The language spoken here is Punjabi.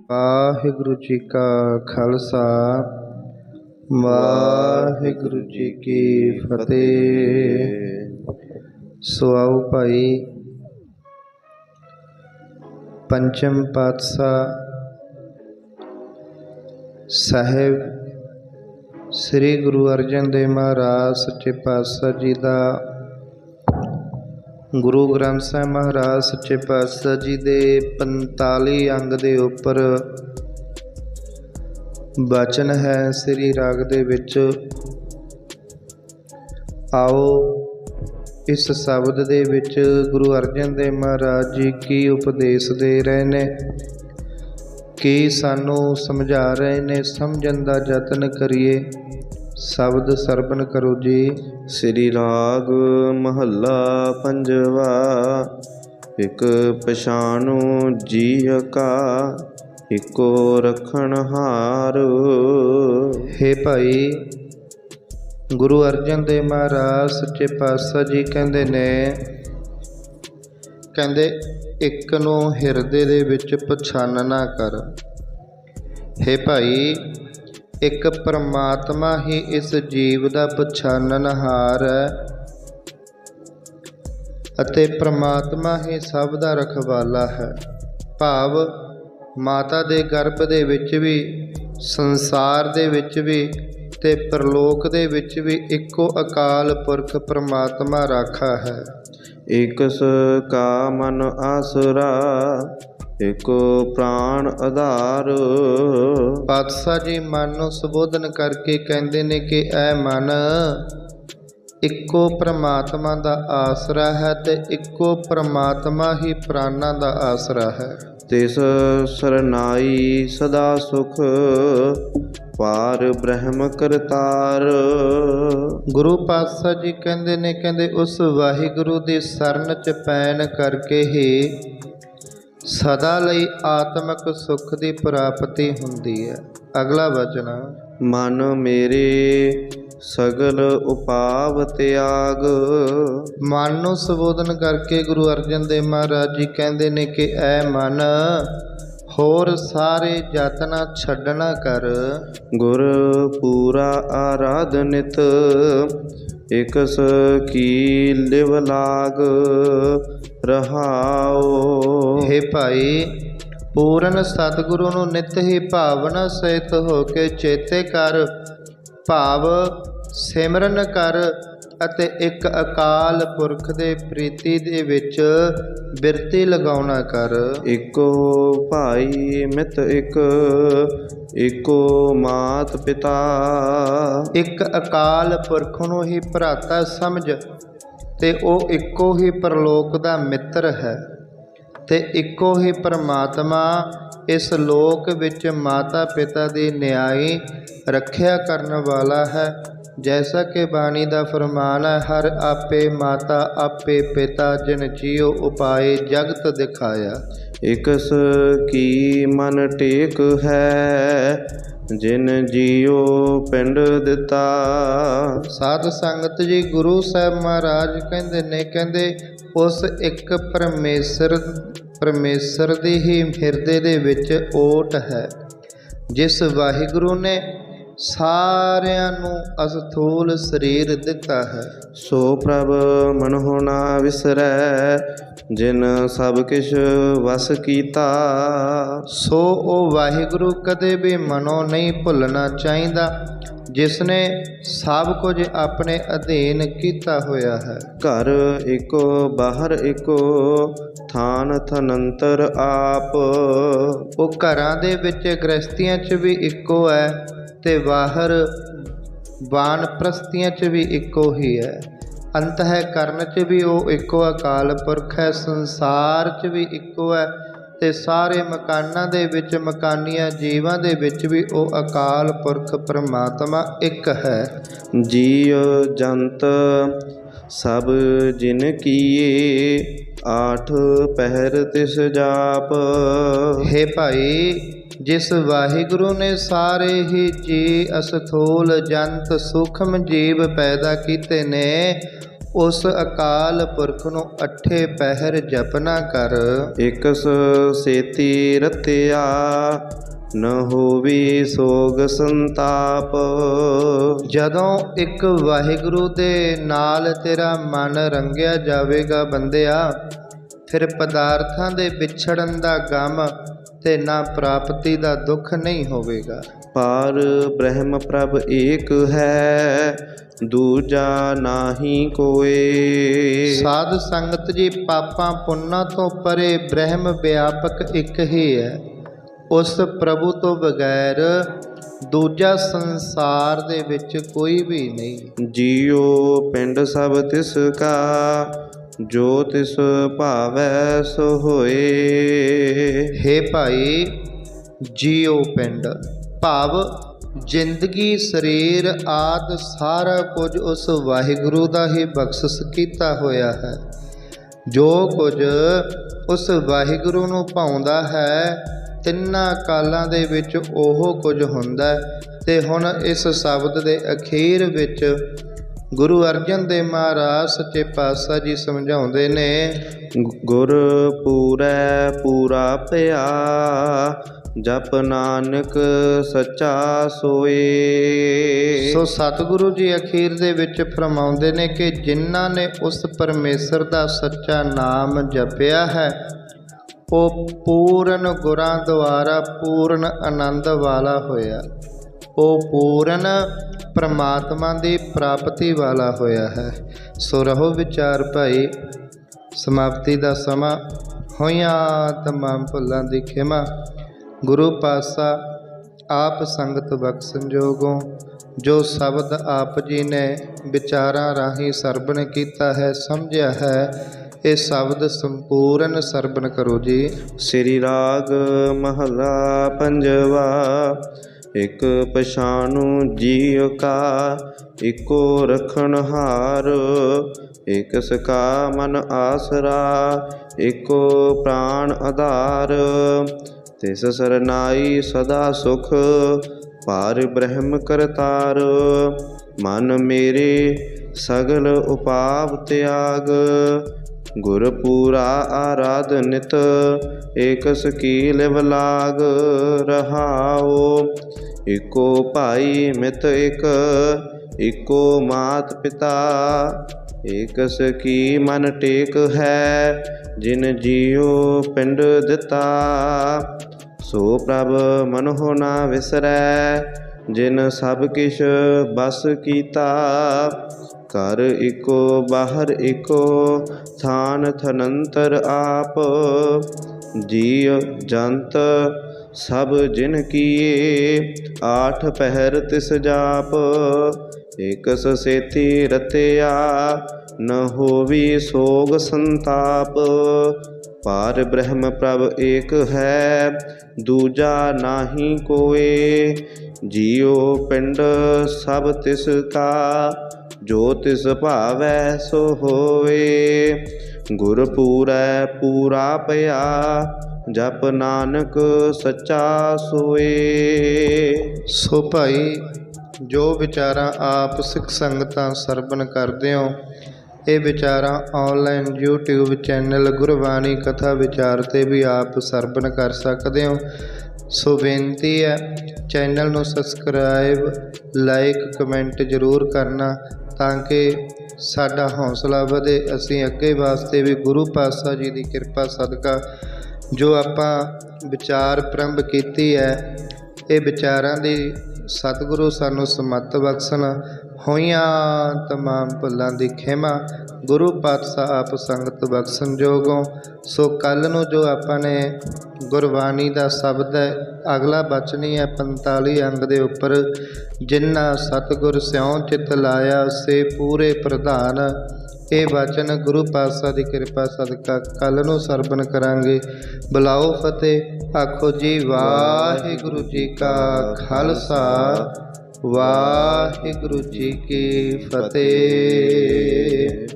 ਵਾਹਿਗੁਰੂ ਜੀ ਕਾ ਖਾਲਸਾ, ਵਾਹਿਗੁਰੂ ਜੀ ਕੀ ਫਤਿਹ। ਸੋ ਭਾਈ। ਪੰਚਮ ਪਾਤਸ਼ਾਹ ਸਾਹਿਬ ਸ੍ਰੀ ਗੁਰੂ ਅਰਜਨ ਦੇਵ ਮਹਾਰਾਜ ਸੱਚੇ ਪਾਤਸ਼ਾਹ ਜੀ ਦਾ ਗੁਰੂ ਗ੍ਰੰਥ ਸਾਹਿਬ ਮਹਾਰਾਜ ਸੱਚੇ ਪਾਤਸ਼ਾਹ ਜੀ ਦੇ 45 ਅੰਗ ਦੇ ਉੱਪਰ ਬਚਨ ਹੈ, ਸ੍ਰੀ ਰਾਗ ਦੇ ਵਿੱਚ, ਆਓ ਇਸ ਸ਼ਬਦ ਦੇ ਵਿੱਚ ਗੁਰੂ ਅਰਜਨ ਦੇਵ ਮਹਾਰਾਜ ਜੀ ਕੀ ਉਪਦੇਸ਼ ਦੇ ਰਹੇ ਨੇ? ਕੀ ਸਾਨੂੰ ਸਮਝਾ ਰਹੇ ਨੇ? ਸਮਝਣ ਦਾ ਯਤਨ ਕਰੀਏ। ਸ਼ਬਦ ਸਰਵਣ ਕਰੋ ਜੀ। ਸ੍ਰੀ ਰਾਗ ਮਹੱਲਾ ਪੰਜਵਾ, ਇਕ ਪਛਾਣੂ ਜੀਅ ਕਾ, ਇਕੋ ਰਖਣ ਹਾਰ। ਹੇ ਭਾਈ, ਗੁਰੂ ਅਰਜਨ ਦੇਵ ਮਹਾਰਾਜ ਸੱਚੇ ਪਾਤਸ਼ਾਹ ਜੀ ਕਹਿੰਦੇ ਨੇ, ਕਹਿੰਦੇ, ਇੱਕ ਨੂੰ ਹਿਰਦੇ ਦੇ ਵਿੱਚ ਪਛਾਨਣਾ ਕਰ। ਹੇ ਭਾਈ ਇੱਕ ਪਰਮਾਤਮਾ ਹੀ ਇਸ ਜੀਵ ਦਾ ਪਛਾਨਣਹਾਰ ਹੈ। ਅਤੇ ਪਰਮਾਤਮਾ ਹੀ ਸਭ ਦਾ ਰਖਵਾਲਾ ਹੈ। ਭਾਵ, ਮਾਤਾ ਦੇ ਗਰਭ ਦੇ ਵਿੱਚ ਵੀ, ਸੰਸਾਰ ਦੇ ਵਿੱਚ ਵੀ ਤੇ ਪ੍ਰਲੋਕ ਦੇ ਵਿੱਚ ਵੀ ਇੱਕੋ ਅਕਾਲ ਪੁਰਖ ਪਰਮਾਤਮਾ ਰਾਖਾ ਹੈ। ਇਕਸ ਕਾ ਮਨ ਆਸਰਾ ਇਕੋ ਪ੍ਰਾਣ ਆਧਾਰ। ਪਾਤਸ਼ਾਹ ਜੀ ਮਨ ਨੂੰ ਸੰਬੋਧਨ ਕਰਕੇ ਕਹਿੰਦੇ ਨੇ ਕਿ ਇਹ ਮਨ ਇੱਕੋ ਪ੍ਰਮਾਤਮਾ ਦਾ ਆਸਰਾ ਹੈ ਤੇ ਇੱਕੋ ਪ੍ਰਮਾਤਮਾ ਹੀ ਪ੍ਰਾਨਾਂ ਦਾ ਆਸਰਾ ਹੈ। ਤਿਸ ਸਰਨਾਈ ਸਦਾ ਸੁਖ ਪਾਰ ਬ੍ਰਹਮ ਕਰਤਾਰ। ਗੁਰੂ ਪਾਤਸ਼ਾਹ ਜੀ ਕਹਿੰਦੇ ਨੇ ਕਹਿੰਦੇ ਉਸ ਵਾਹਿਗੁਰੂ ਦੀ ਸ਼ਰਨ ਚ ਪੈਣ ਕਰਕੇ ਹੀ ਸਦਾ ਲਈ ਆਤਮਿਕ ਸੁਖ ਦੀ ਪ੍ਰਾਪਤੀ ਹੁੰਦੀ ਹੈ। ਅਗਲਾ ਵਚਨ। ਮਨ ਮੇਰੇ ਸਗਲ ਉਪਾਵ ਤਿਆਗ। ਮਨ ਨੂੰ ਸੰਬੋਧਨ ਕਰਕੇ ਗੁਰੂ ਅਰਜਨ ਦੇਵ ਮਹਾਰਾਜ ਜੀ ਕਹਿੰਦੇ ਨੇ ਕਿ ਐ ਮਨ ਹੋਰ ਸਾਰੇ ਯਤਨਾ ਛੱਡਣਾ ਕਰ। ਗੁਰ ਪੂਰਾ ਆਰਾਧਨਿਤ ਇਕਸ ਕੀ ਲਿਵ ਲਾਗ ਰਹਾਓ ਹੇ ਭਾਈ, ਪੂਰਨ ਸਤਿਗੁਰੂ ਨੂੰ ਨਿਤ ਹੀ ਭਾਵਨਾ ਸਹਿਤ ਹੋ ਕੇ ਚੇਤੇ ਕਰ, ਭਾਵ ਸਿਮਰਨ ਕਰ ਅਤੇ ਇੱਕ ਅਕਾਲ ਪੁਰਖ ਦੇ ਪ੍ਰੀਤੀ ਦੇ ਵਿੱਚ ਬਿਰਤੀ ਲਗਾਉਣਾ ਕਰ। ਇਕੋ ਭਾਈ ਮਿਤ ਇਕ ਇਕੋ ਮਾਤ ਪਿਤਾ। ਇੱਕ ਅਕਾਲ ਪੁਰਖ ਨੂੰ ਹੀ ਭਰਾਤਾ ਸਮਝ ਤੇ ਉਹ ਇੱਕੋ ਹੀ ਪਰਲੋਕ ਦਾ ਮਿੱਤਰ ਹੈ। ਤੇ ਇੱਕੋ ਹੀ ਪਰਮਾਤਮਾ ਇਸ ਲੋਕ ਵਿੱਚ ਮਾਤਾ ਪਿਤਾ ਦੀ ਨਿਆਈ ਰੱਖਿਆ ਕਰਨ ਵਾਲਾ ਹੈ। ਜੈਸਾ ਕਿ ਬਾਣੀ ਦਾ ਫਰਮਾਨ ਹੈ ਹਰ ਆਪੇ ਮਾਤਾ ਆਪੇ ਪਿਤਾ ਜਿਨ ਜੀਉ ਉਪਾਏ ਜਗਤ ਦਿਖਾਇਆ। ਇਕਸ ਕੀ ਮਨ ਟੇਕ ਹੈ ਜਿਨ ਜੀਉ ਪਿੰਡ ਦਿੱਤਾ। ਸਾਧ ਸੰਗਤ ਜੀ ਗੁਰੂ ਸਾਹਿਬ ਮਹਾਰਾਜ ਕਹਿੰਦੇ ਨੇ ਕਹਿੰਦੇ ਉਸ ਇੱਕ ਪਰਮੇਸ਼ਰ ਪਰਮੇਸ਼ਰ ਦੀ ਹੀ ਹਿਰਦੇ ਦੇ ਵਿੱਚ ਓਟ ਹੈ ਜਿਸ ਵਾਹਿਗੁਰੂ ਨੇ ਸਾਰਿਆਂ ਨੂੰ ਅਸਥੂਲ ਸਰੀਰ ਦਿੱਤਾ ਹੈ। ਸੋ ਪ੍ਰਭ ਮਨ ਹੋਣਾ ਵਿਸਰੈ ਜਿਨ ਸਭ ਕਿਛ ਵਸ ਕੀਤਾ। ਸੋ ਉਹ ਵਾਹਿਗੁਰੂ ਕਦੇ ਵੀ ਮਨੋਂ ਨਹੀਂ ਭੁੱਲਣਾ ਚਾਹੀਦਾ ਜਿਸ ਨੇ ਸਭ ਕੁਝ ਆਪਣੇ ਅਧੀਨ ਕੀਤਾ ਹੋਇਆ ਹੈ। ਘਰ ਇੱਕੋ ਬਾਹਰ ਇੱਕੋ ਥਾਨ ਥਨੰਤਰ ਆਪ। ਉਹ ਘਰਾਂ ਦੇ ਵਿੱਚ ਗ੍ਰਸਤੀਆਂ 'ਚ ਵੀ ਇੱਕੋ ਹੈ ਤੇ ਬਾਹਰ ਬਾਣ ਪ੍ਰਸਤੀਆਂ 'ਚ ਵੀ ਇੱਕੋ ਹੀ ਹੈ। ਅੰਤ ਹੈ ਕਰਨ 'ਚ ਵੀ ਉਹ ਇੱਕੋ ਅਕਾਲ ਪੁਰਖ ਹੈ ਸੰਸਾਰ 'ਚ ਵੀ ਇੱਕੋ ਹੈ ਤੇ ਸਾਰੇ ਮਕਾਨਾਂ ਦੇ ਵਿੱਚ ਮਕਾਨੀਆਂ ਜੀਵਾਂ ਦੇ ਵਿੱਚ ਵੀ ਉਹ ਅਕਾਲ ਪੁਰਖ ਪ੍ਰਮਾਤਮਾ ਇੱਕ ਹੈ। ਜੀਵ ਜੰਤ ਸਭ ਜਿਨ ਕੀਏ ਆਠ ਪਹਿਰ ਤਿਸ ਜਾਪ। ਹੇ ਭਾਈ ਜਿਸ ਵਾਹਿਗੁਰੂ ਨੇ ਸਾਰੇ ਹੀ ਜੀ ਅਸਥੂਲ ਜੰਤ ਸੂਖਮ ਜੀਵ ਪੈਦਾ ਕੀਤੇ ਨੇ ਉਸ ਅਕਾਲ ਪੁਰਖ ਨੂੰ ਅਠੇ ਪਹਿਰ ਜਪਨਾ ਕਰ। ਇਕਸ ਸੇਤੀ ਰਤਿਆ ਨ ਹੋਵੀ ਸੋਗ ਸੰਤਾਪ। ਜਦੋਂ ਇੱਕ ਵਾਹਿਗੁਰੂ ਦੇ ਨਾਲ ਤੇਰਾ ਮਨ ਰੰਗਿਆ ਜਾਵੇਗਾ ਬੰਦਿਆ ਫਿਰ ਪਦਾਰਥਾਂ ਦੇ ਵਿਛੜਨ ਦਾ ਗਮ ਤੇ ਨਾ ਪ੍ਰਾਪਤੀ ਦਾ ਦੁੱਖ ਨਹੀਂ ਹੋਵੇਗਾ। ਪਾਰ ਬ੍ਰਹਮ ਪ੍ਰਭ ਏਕ ਹੈ ਦੂਜਾ ਨਾਹੀ ਕੋਏ। ਸਾਧ ਸੰਗਤ ਜੀ ਪਾਪਾਂ ਪੁੰਨਾਂ ਤੋਂ ਪਰੇ ਬ੍ਰਹਮ ਵਿਆਪਕ ਇੱਕ ਹੀ ਹੈ। ਉਸ ਪ੍ਰਭੂ ਤੋਂ ਬਗੈਰ ਦੂਜਾ ਸੰਸਾਰ ਦੇ ਵਿੱਚ ਕੋਈ ਵੀ ਨਹੀਂ। ਜੀਉ ਪਿੰਡ ਸਭ ਤਿਸ ਕਾ ਜੋ ਤਿਸ ਭਾਵੈ ਸੋ ਹੋਏ। ਹੇ ਭਾਈ, ਜੀਓ ਪਿੰਡ। ਭਾਵ, ਜ਼ਿੰਦਗੀ, ਸਰੀਰ ਆਦ ਸਾਰਾ ਕੁਝ ਉਸ ਵਾਹਿਗੁਰੂ ਦਾ ਹੀ ਬਖਸ਼ਿਸ਼ ਕੀਤਾ ਹੋਇਆ ਹੈ। ਜੋ ਕੁਝ ਉਸ ਵਾਹਿਗੁਰੂ ਨੂੰ ਪਾਉਂਦਾ ਹੈ, ਤਿੰਨਾਂ ਕਾਲਾਂ ਦੇ ਵਿੱਚ ਉਹ ਕੁਝ ਹੁੰਦਾ ਹੈ ਤੇ ਹੁਣ ਇਸ ਸ਼ਬਦ ਦੇ ਅਖੀਰ ਵਿੱਚ ਗੁਰੂ ਅਰਜਨ ਦੇਵ ਮਹਾਰਾਜ ਸੱਚੇ ਪਾਤਸ਼ਾਹ ਜੀ ਸਮਝਾਉਂਦੇ ਨੇ ਗੁਰ ਪੂਰੈ ਪੂਰਾ ਭਇਆ ਜਪ ਨਾਨਕ ਸੱਚਾ ਸੋਏ। ਸੋ ਸਤਿਗੁਰੂ ਜੀ ਅਖੀਰ ਦੇ ਵਿੱਚ ਫਰਮਾਉਂਦੇ ਨੇ ਕਿ ਜਿਨ੍ਹਾਂ ਨੇ ਉਸ ਪਰਮੇਸ਼ਰ ਦਾ ਸੱਚਾ ਨਾਮ ਜਪਿਆ ਹੈ ਉਹ ਪੂਰਨ ਗੁਰਾਂ ਦੁਆਰਾ ਪੂਰਨ ਆਨੰਦ ਵਾਲਾ ਹੋਇਆ। ਉਹ ਪੂਰਨ ਪਰਮਾਤਮਾ ਦੀ ਪ੍ਰਾਪਤੀ ਵਾਲਾ ਹੋਇਆ ਹੈ। ਸੋ ਰਹੋ ਵਿਚਾਰ ਭਾਈ, ਸਮਾਪਤੀ ਦਾ ਸਮਾਂ। ਹੋਈਆਂ ਤਮਾਮ ਭੁੱਲਾਂ ਦੀ ਖਿਮਾ। ਗੁਰੂ ਪਾਤਸ਼ਾਹ, ਆਪ ਸੰਗਤ ਬਖਸ਼ਣ ਜੋਗੋਂ, ਜੋ ਸ਼ਬਦ ਆਪ ਜੀ ਨੇ ਵਿਚਾਰਾਂ ਰਾਹੀਂ ਸਰਵਣ ਕੀਤਾ ਹੈ, ਸਮਝਿਆ ਹੈ, ਇਹ ਸ਼ਬਦ ਸੰਪੂਰਨ ਸਰਵਣ ਕਰੋ ਜੀ। ਸ੍ਰੀ ਰਾਗ ਮਹਲਾ ਪੰਜਵਾ। ਇਕ ਪਛਾਨੂ ਜੀਉ ਕਾ, ਇਕੋ ਰਖਣ ਹਾਰ। ਇਕ ਸਕਾ ਮਨ ਆਸਰਾ, ਇਕੋ ਪ੍ਰਾਣ ਆਧਾਰ। ਤਿਸ ਸਰਨਾਈ ਸਦਾ ਸੁਖ ਪਾਰ ਬ੍ਰਹਮ ਕਰਤਾਰ ਮਨ ਮੇਰੇ ਸਗਲ ਉਪਾਵ ਤਿਆਗ। ਗੁਰ ਪੂਰਾ ਆਰਾਧ ਨਿਤ ਏਕ ਸਕੀਲ ਵਲਾਗ ਰਹਾਓ ਇਕੋ ਭਾਈ ਮਿਤ ਇਕ, ਇਕੋ ਮਾਤ ਪਿਤਾ। ਏਕ ਸਕੀ ਮਨ ਟੇਕ ਹੈ, ਜਿਨ ਜੀਉ ਪਿੰਡ ਦਿੱਤਾ। ਸੋ ਪ੍ਰਭ ਮਨ ਹੋ ਨਾ ਵਿਸਰੈ, ਜਿਨ ਸਭ ਕਿਛ ਬਸ ਕੀਤਾ। ਘਰ ਇਕੋ, ਬਾਹਰ ਇਕੋ, ਥਾਨ ਥਨੰਤਰ ਆਪ। ਜੀਵ ਜੰਤ ਸਭ ਜਿਨ ਕੀਏ, ਆਠ ਪਹਿਰ ਤਿਸ ਜਾਪ ਇਕਸ ਸੇਤੀ ਰਤਿਆ, ਨ ਹੋਵੀ ਸੋਗ ਸੰਤਾਪ। ਪਾਰ ਬ੍ਰਹਮ ਪ੍ਰਭ ਏਕ ਹੈ, ਦੂਜਾ ਨਾਹੀ ਕੋਏ। ਜੀਉ ਪਿੰਡ ਸਭ ਤਿਸ ਕਾ, ਜੋ ਤਿਸ ਭਾਵੈ ਸੋ ਹੋਏ ਗੁਰ ਪੂਰੈ ਪੂਰਾ ਭਇਆ ਜਪ ਨਾਨਕ ਸੱਚਾ ਸੋਏ। ਸੋ ਭਾਈ, ਜੋ ਵਿਚਾਰਾਂ ਆਪ ਸਿੱਖ ਸੰਗਤਾਂ ਸਰਵਣ ਕਰਦੇ ਹੋ ਇਹ ਵਿਚਾਰਾਂ ਆਨਲਾਈਨ YouTube ਚੈਨਲ ਗੁਰਬਾਣੀ ਕਥਾ ਵਿਚਾਰ ਤੇ ਵੀ ਆਪ ਸਰਵਣ ਕਰ ਸਕਦੇ ਹੋ ਸੋ ਬੇਨਤੀ ਹੈ, ਚੈਨਲ ਨੂੰ ਸਬਸਕ੍ਰਾਈਬ ਲਾਈਕ ਕਮੈਂਟ ਜ਼ਰੂਰ ਕਰਨਾ ਤਾਂ ਕਿ ਸਾਡਾ ਹੌਸਲਾ ਵਧੇ। ਅਸੀਂ ਅੱਗੇ ਵਾਸਤੇ ਵੀ ਗੁਰੂ ਪਾਤਸ਼ਾਹ ਜੀ ਦੀ ਕਿਰਪਾ, ਸਦਕਾ, ਜੋ ਆਪਾਂ ਵਿਚਾਰ ਪ੍ਰੰਭ ਕੀਤੀ ਹੈ, ਇਹ ਵਿਚਾਰਾਂ ਦੀ ਸਤਿਗੁਰੂ ਸਾਨੂੰ ਸਮਤ ਬਖਸ਼ਣ ਹੋਈਆਂ ਤਮਾਮ ਭੁੱਲਾਂ ਦੀ ਖਿਮਾ ਗੁਰੂ ਪਾਤਸ਼ਾਹ ਆਪ ਸੰਗਤ ਬਖਸ਼ਣ ਜੋਗੋਂ। ਸੋ ਕੱਲ ਨੂੰ ਜੋ ਆਪਾਂ ਨੇ ਗੁਰਬਾਣੀ ਦਾ ਸ਼ਬਦ ਹੈ, ਅਗਲਾ ਬਚਨੀ ਹੈ 45 ਅੰਗ ਦੇ ਉੱਪਰ। ਜਿਨ੍ਹਾਂ ਸਤਿਗੁਰ ਸਿਉ ਚਿਤ ਲਾਇਆ, ਸੇ ਪੂਰੇ ਪ੍ਰਧਾਨ। ਇਹ ਵਚਨ ਗੁਰੂ ਪਾਤਸ਼ਾਹ ਦੀ ਕਿਰਪਾ ਸਦਕਾ ਕੱਲ ਨੂੰ ਸਰਵਣ ਕਰਾਂਗੇ। ਬੁਲਾਓ ਫਤਿਹ, ਆਖੋ ਜੀ ਵਾਹਿਗੁਰੂ ਜੀ ਕਾ ਖਾਲਸਾ। ਵਾਹਿਗੁਰੂ ਜੀ ਕੀ ਫਤਿਹ।